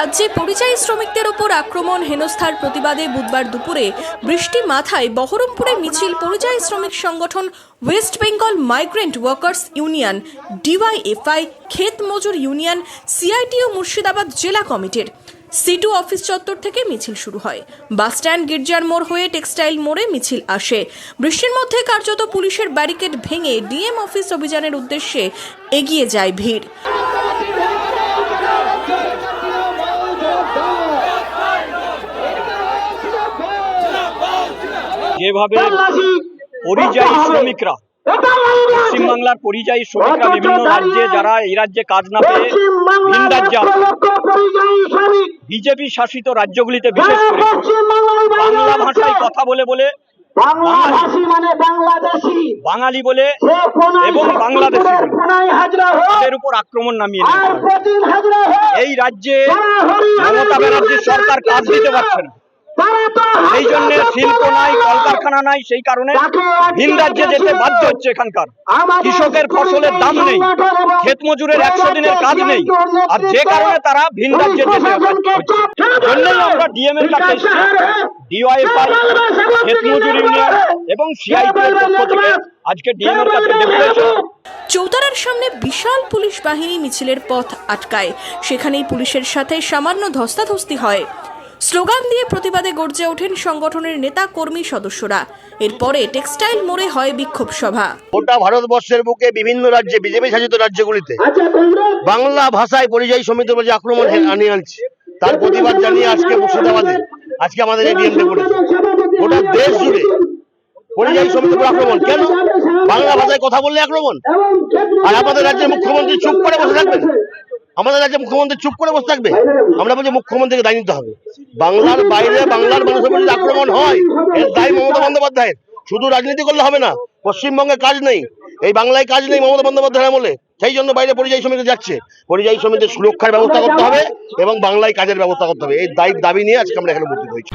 রাজ্যে পরিযায়ী শ্রমিকদের ওপর আক্রমণ, হেনস্থার প্রতিবাদে বুধবার দুপুরে বৃষ্টি মাথায় বহরমপুরে মিছিল পরিযায়ী শ্রমিক সংগঠন West Bengal migrant workers union, DYFI ক্ষেত মজুর ইউনিয়ন সিআইটিও মুর্শিদাবাদ জেলা কমিটির। সিটু অফিস চত্বর থেকে মিছিল শুরু হয়। বাসস্ট্যান্ড গির্জার মোড় হয়ে টেক্সটাইল মোড়ে মিছিল আসে। বৃষ্টির মধ্যে কার্যত পুলিশের ব্যারিকেড ভেঙে ডিএম অফিস অভিযানের উদ্দেশ্যে এগিয়ে যায় ভিড়। যেভাবে পরিযায়ী শ্রমিকরা পশ্চিমবাংলার পরিযায়ী শ্রমিকরা বিভিন্ন রাজ্যে যারা এই রাজ্যে কাজ না পেয়ে ভিন রাজ্যে বিজেপি শাসিত রাজ্যগুলিতে বিশেষ করে বাংলা ভাষায় কথা বলে বলে মানে বাঙালি বলে এবং বাংলাদেশি বলে। কোনায় হাজরা হোক তাদের উপর আক্রমণ নামিয়ে এই রাজ্যে মমতা ব্যানার্জির সরকার কাজ দিতে পারছে না। সেই জন্য শিল্প নাই কলকারখানা নাই সেই কারণে ভিন রাজ্যে যেতে বাধ্য হচ্ছে এখানকার। কৃষকের ফসলের দাম নেই ক্ষেত মজুরের একশো দিনের কাজ নেই। আর যে কারণে তারা ভিন রাজ্যে যেতে হচ্ছে। জন্যই আমরা ডিএম এর কাছে এসেছি। ডিওয়াইফআই ক্ষেত মজুর ইউনিয়ন এবং সিআইটি এর পক্ষ থেকে আজকে ডিএম এর কাছে ডেপুটেশন চৌতারার সামনে বিশাল পুলিশ বাহিনী মিছিলের পথ আটকায়। সেখানেই পুলিশের সাথে সামান্য ধস্তাধস্তি হয়। স্লোগান দিয়ে প্রতিবাদে গর্জে ওঠেন সংগঠনের নেতা কর্মী সদস্যরা। এরপরে টেক্সটাইল মোড়ে হয় বিক্ষোভ সভা। গোটা ভারতবর্ষের বুকে বিভিন্ন রাজ্যে বিজেপি শাসিত রাজ্যগুলিতে আচ্ছা বাংলা ভাষায় পরিযায়ী শ্রমিকদের যে আক্রমণ আনিয়ে আনছে তার প্রতিবাদ জানিয়ে আজকে মুর্শিদাবাদে আজকে আমাদের এই ডিএমকে করেছে। গোটা দেশ জুড়ে পরিযায়ী শ্রমিকদের উপর আক্রমণ। কেন? বাংলা ভাষায় কথা বললে আক্রমণ। আর আমাদের রাজ্যের মুখ্যমন্ত্রী চুপ করে বসে থাকবেন। আমাদের রাজ্যের মুখ্যমন্ত্রী চুপ করে বসে থাকবে? আমরা বলছি মুখ্যমন্ত্রীকে দায় নিতে হবে। বাংলার বাইরে বাংলার মানুষের যদি আক্রমণ হয়, এর দায় মমতা বন্দ্যোপাধ্যায়ের। শুধু রাজনীতি করলে হবে না, পশ্চিমবঙ্গে কাজ নেই। এই বাংলায় কাজ নেই মমতা বন্দ্যোপাধ্যায়ের আমলে। সেই জন্য বাইরে পরিযায়ী শ্রমিকরা যাচ্ছে। পরিযায়ী শ্রমিকদের সুরক্ষার ব্যবস্থা করতে হবে এবং বাংলায় কাজের ব্যবস্থা করতে হবে। এই দায়ী দাবি নিয়ে আজকে আমরা এখানে উপস্থিত হয়েছি।